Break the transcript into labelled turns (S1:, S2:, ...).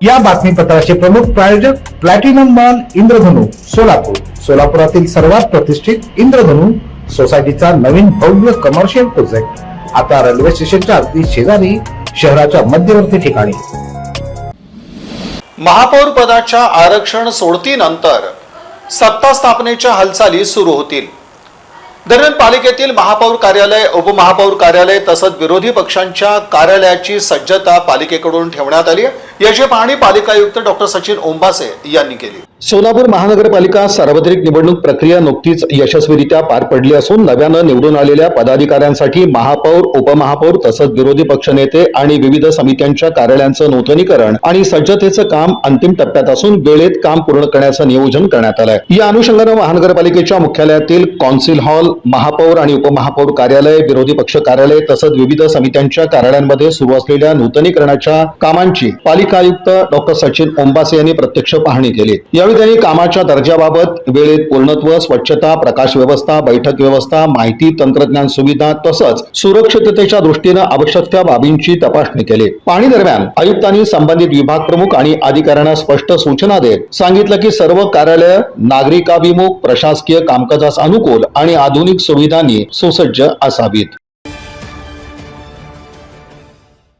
S1: या बातमीपत्राचे प्रमुख प्रायोजक प्लॅटिनम मॉल इंद्रधनु सोलापूर. सोलापुरातील सर्वात प्रतिष्ठित इंद्रधनु सोसायटीचा नवीन भव्य कमर्शियल प्रोजेक्ट आता रेल्वे स्टेशनच्या अगदी शेजारी शहराच्या मध्यवर्ती ठिकाणी.
S2: महापौर पदाच्या आरक्षण सोडतीनंतर सत्ता स्थापनेच्या हालचाली सुरू होतील. दरम्यान पालिकेतील महापौर कार्यालय उपमहापौर कार्यालय तसंच विरोधी पक्षांच्या कार्यालयाची सज्जता पालिकेकडून ठेवण्यात आली आहे. याची पाहणी पालिका आयुक्त डॉक्टर सचिन ओंबासे यांनी केली.
S3: सोलापूर महानगरपालिका सार्वत्रिक निवडणूक प्रक्रिया नुकतीच यशस्वीरित्या पार पडली असून नव्यानं निवडून आलेल्या पदाधिकाऱ्यांसाठी महापौर उपमहापौर तसंच विरोधी पक्षनेते आणि विविध समित्यांच्या कार्यालयांचं नूतनीकरण आणि सज्जतेचं काम अंतिम टप्प्यात असून वेळेत काम पूर्ण करण्याचं नियोजन करण्यात आलंय. या अनुषंगानं महानगरपालिकेच्या मुख्यालयातील कौन्सिल हॉल महापौर आणि उपमहापौर कार्यालय विरोधी पक्ष कार्यालय तसंच विविध समित्यांच्या कार्यालयांमध्ये सुरू असलेल्या नूतनीकरणाच्या कामांची पालिका पालिका आयुक्त डॉक्टर सचिन ओंबासे यांनी प्रत्यक्ष पाहणी केली. यावेळी त्यांनी कामाच्या दर्जाबाबत वेळेत पूर्णत्व स्वच्छता प्रकाश व्यवस्था बैठक व्यवस्था माहिती तंत्रज्ञान सुविधा तसंच सुरक्षिततेच्या दृष्टीनं आवश्यक त्या बाबींची तपासणी केली. पाहणी दरम्यान आयुक्तांनी संबंधित विभाग प्रमुख आणि अधिकाऱ्यांना स्पष्ट सूचना देत सांगितलं की सर्व कार्यालय नागरिकाभिमुख प्रशासकीय कामकाजास अनुकूल आणि आधुनिक सुविधांनी सुसज्ज असावीत.